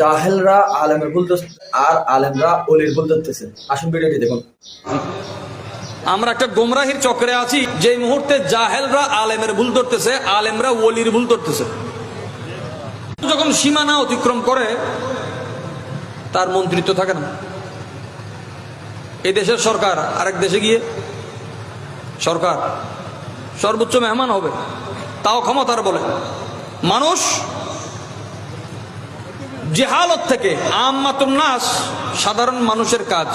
জাহেলরা আলেমের ভুল আর আলেমরা অলির ভুল ধরতেছে। আসুন ভিডিওটি দেখুন। আমরা একটা গোমরাহির চক্রে আছি যে মুহূর্তে জাহেলরা আলেমের ভুল ধরতেছে, আলেমরা ওলির ভুল ধরতেছে। যখন সীমানা অতিক্রম করে, তার মন্ত্রিত্ব থাকে না। এই দেশের সরকার, আরেক দেশে গিয়ে সরকার সর্বোচ্চ মেহমান হবে, তাও ক্ষমতার বলে। মানুষ জেহালত থেকে নাস, সাধারণ মানুষের কাজ।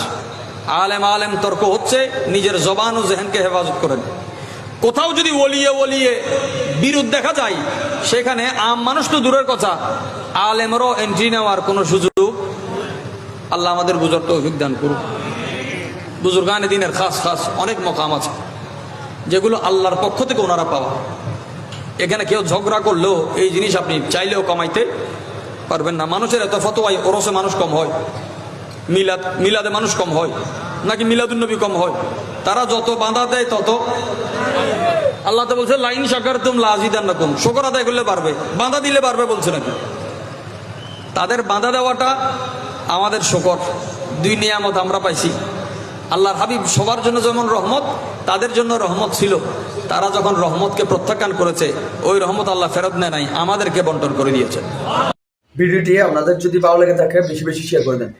আলেম আলেম তর্ক হচ্ছে, নিজের জবান ও জেহেনকে হেফাজত করেন। কোথাও যদি ওলিয়ে ওলিয়ে বিরোধ দেখা যায়, সেখানে আম মানুষ তো দূরের কথা, আলেমেরও এন্ট্রি নেওয়ার কোনো সুযোগ। আল্লাহ আমাদের বুঝার তৌফিক দান করুন বুজুর্গানে দিনের খাস খাস অনেক মকাম আছে, যেগুলো আল্লাহর পক্ষ থেকে ওনারা পাওয়া। এখানে কেউ ঝগড়া করলেও এই জিনিস আপনি চাইলেও কমাইতে পারবেন না। মানুষের এত ফতোয়াই ওরসে মানুষ কম হয়। মিলাদ, মিলাদে মানুষ কম হয়। নাকি মিলাদুন্নবী কম হয়? তারা যত বাঁধা দেয় তত আল্লাহ তো বলছে, লাইন সাকার তুম লাজিদান রকম শকর আদায় করলে পারবে বাঁধা দিলে পারবে বলছে নাকি? তাদের বাঁধা দেওয়াটা আমাদের শকর। দুই নিয়ামত আমরা পাইছি। আল্লাহর হাবিব সবার জন্য যেমন রহমত, তাদের জন্য রহমত ছিল। তারা যখন রহমতকে প্রত্যাখ্যান করেছে, ওই রহমত আল্লাহ ফেরত নেয় নাই, আমাদেরকে বন্টন করে দিয়েছে ভিডিওটি আপনাদের যদি ভালো লেগে থাকে বেশি বেশি শেয়ার করে দেন।